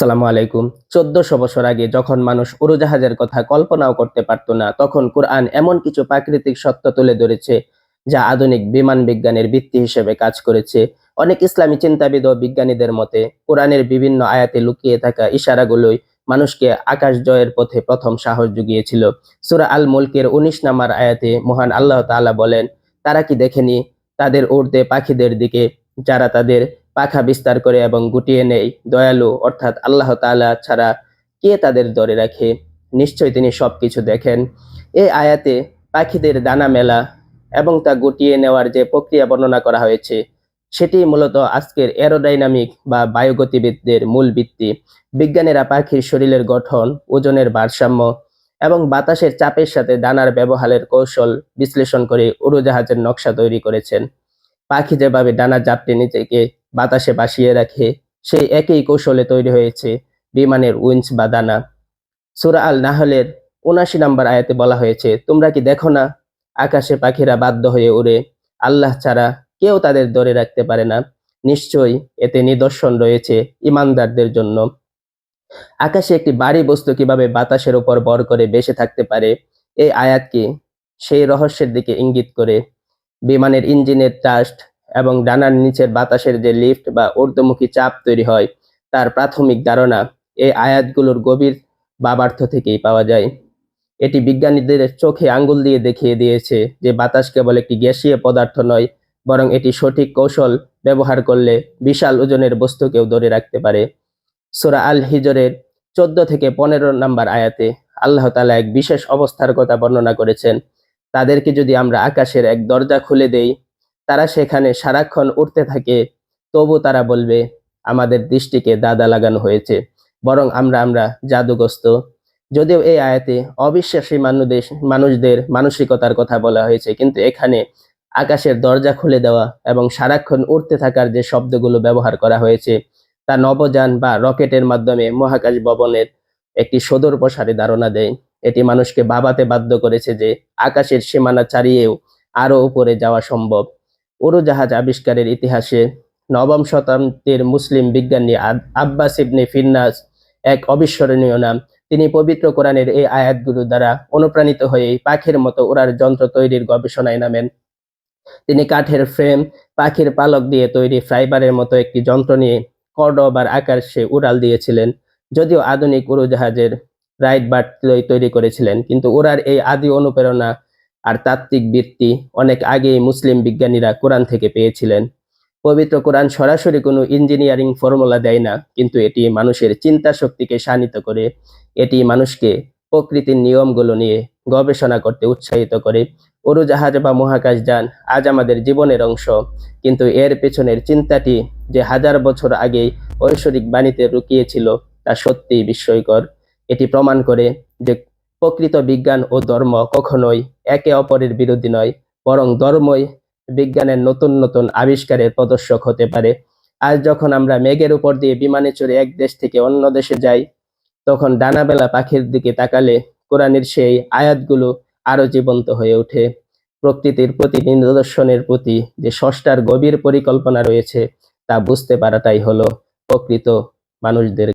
সালামু আলাইকুম। চোদ্দশো বছর আগে যখন মানুষ উড়োজাহাজের কথা কল্পনাও করতে পারত না, তখন কোরআন এমন কিছু প্রাকৃতিক সত্য তুলে ধরেছে যা আধুনিক বিমান বিজ্ঞানের ভিত্তি হিসেবে কাজ করেছে। অনেক ইসলামী চিন্তাবিদ ও বিজ্ঞানীদের মতে, কোরআনের বিভিন্ন আয়াতে লুকিয়ে থাকা ইশারাগুলোই মানুষকে আকাশ জয়ের পথে প্রথম সাহস জুগিয়েছিল। সুরা আল মুলকের উনিশ নাম্বার আয়াতে মহান আল্লাহ তাআলা বলেন, তারা কি দেখেনি? তাদের উড়তে পাখিদের দিকে, যারা তাদের পাখা বিস্তার করে এবং গুটিয়ে নেই দয়ালু, অর্থাৎ আল্লাহ তাআলা ছাড়া কে তাদের ধরে রাখে? নিশ্চয় তিনি সব কিছু দেখেন। এই আয়াতে পাখিদের দানা মেলা এবং তা গুটিয়ে নেওয়ার যে প্রক্রিয়া বর্ণনা করা হয়েছে, সেটি মূলত আজকের এরোডাইনামিক বা বায়ুগতিবিদদের মূল ভিত্তি। বিজ্ঞানীরা পাখির শরীরের গঠন, ওজনের ভারসাম্য এবং বাতাসের চাপের সাথে দানার ব্যবহারের কৌশল বিশ্লেষণ করে উড়োজাহাজের নকশা তৈরি করেছেন। পাখি যেভাবে ডানা জাপটে নিজেকে বাতাসে ভাসিয়ে রাখে। সেই একই কৌশলে তৈরি হয়েছে বিমানের উইঞ্চ বা দানা। সুরা আল নাহলের উনাশি নম্বর আয়াতে বলা হয়েছে, তোমরা কি দেখো না? আকাশে পাখিরা বাধ্য হয়ে উড়ে। আল্লাহ ছাড়া কেউ তাদের ধরে রাখতে পারে না। নিশ্চয়ই এতে নিদর্শন রয়েছে ইমানদারদের জন্য। আকাশে একটি বাড়ি বস্তু কীভাবে বাতাসের উপর বর করে বেঁচে থাকতে পারে? এই আয়াতকে সেই রহস্যের দিকে ইঙ্গিত করে। বিমানের ইঞ্জিনের ট্রাস্ট এবং ডানার নিচের বাতাসের যে লিফট বা ঊর্ধ্বমুখী চাপ তৈরি হয়, তার প্রাথমিক ধারণা এই আয়াতগুলোর গভীর বাবার্থ থেকেই পাওয়া যায়। এটি বিজ্ঞানীদের চোখে আঙ্গুল দিয়ে দেখিয়ে দিয়েছে যে বাতাস কেবল একটি গ্যাসীয় পদার্থ নয়, বরং এটি সঠিক কৌশল ব্যবহার করলে বিশাল ওজনের বস্তুকেও ধরে রাখতে পারে। সোরা আল হিজরের চোদ্দ থেকে পনেরো নাম্বার আয়াতে আল্লাহ তালা এক বিশেষ অবস্থার কথা বর্ণনা করেছেন, তাদেরকে যদি আমরা আকাশের এক দরজা খুলে দেই তারা সেখানে সারাক্ষণ উঠতে থাকে। তবু তারা বলবে, আমাদের দৃষ্টিকে দাদা লাগানো হয়েছে, বরং আমরা আমরা জাদুগ্রস্ত। যদিও এই আয়াতে অবিশ্বাসী মানুষদের মানুষদের মানসিকতার কথা বলা হয়েছে, কিন্তু এখানে আকাশের দরজা খুলে দেওয়া এবং সারাক্ষণ উঠতে থাকার যে শব্দগুলো ব্যবহার করা হয়েছে, তা নবযান বা রকেটের মাধ্যমে মহাকাশ ভবনের একটি সদর প্রসারে ধারণা দেয়। এটি মানুষকে ভাবাতে বাধ্য করেছে যে আকাশের সীমানা ছাড়িয়েও আরও উপরে যাওয়া সম্ভব। উড়োজাহাজ আবিষ্কারের ইতিহাসে নবম শতাব্দীর মুসলিম বিজ্ঞানী আব- আব্বাস ইবনে ফিন্নাস এক অবিস্মরণীয় নাম। তিনি পবিত্র কোরআনের এই আয়াতগুলো দ্বারা অনুপ্রাণিত হয়ে পাখির মতো উড়ার যন্ত্র তৈরির গবেষণায় নামেন। তিনি কাঠের ফ্রেম, পাখির পালক দিয়ে তৈরি ফাইবারের মতো একটি যন্ত্র নিয়ে কর্ডবার আকার সে উড়াল দিয়েছিলেন। যদিও আধুনিক উড়োজাহাজের রাইট বাট তৈরি করেছিলেন, কিন্তু ওরার এই আদি অনুপ্রেরণা আর তাত্ত্বিক বৃত্তি অনেক আগেই মুসলিম বিজ্ঞানীরা কোরআন থেকে পেয়েছিলেন। পবিত্র কোরআন সরাসরি কোনো ইঞ্জিনিয়ারিং ফর্মুলা দেয় না, কিন্তু এটি মানুষের চিন্তা শক্তিকে শানিত করে, এটি মানুষকে প্রকৃতির নিয়মগুলো নিয়ে গবেষণা করতে উৎসাহিত করে। উড়োজাহাজ বা মহাকাশ যান আজ আমাদের জীবনের অংশ, কিন্তু এর পেছনের চিন্তাটি যে হাজার বছর আগেই ঐশ্বরিক বাণীতে লুকিয়েছিল তা সত্যিই বিস্ময়কর। এটি প্রমাণ করে যে প্রকৃত বিজ্ঞান ও ধর্ম কখনোই একে অপরের বিরোধী নয়, বরং ধর্মই বিজ্ঞানের নতুন নতুন আবিষ্কারের প্রদর্শক হতে পারে। আজ যখন আমরা মেঘের উপর দিয়ে বিমানে চড়ে এক দেশ থেকে অন্য দেশে যাই, তখন ডানাবেলা পাখির দিকে তাকালে কোরআনের সেই আয়াতগুলো আরও জীবন্ত হয়ে ওঠে। প্রকৃতির প্রতি নিদর্শনের প্রতি যে ষষ্ঠার গভীর পরিকল্পনা রয়েছে, তা বুঝতে পারাটাই হলো প্রকৃত মানুষদের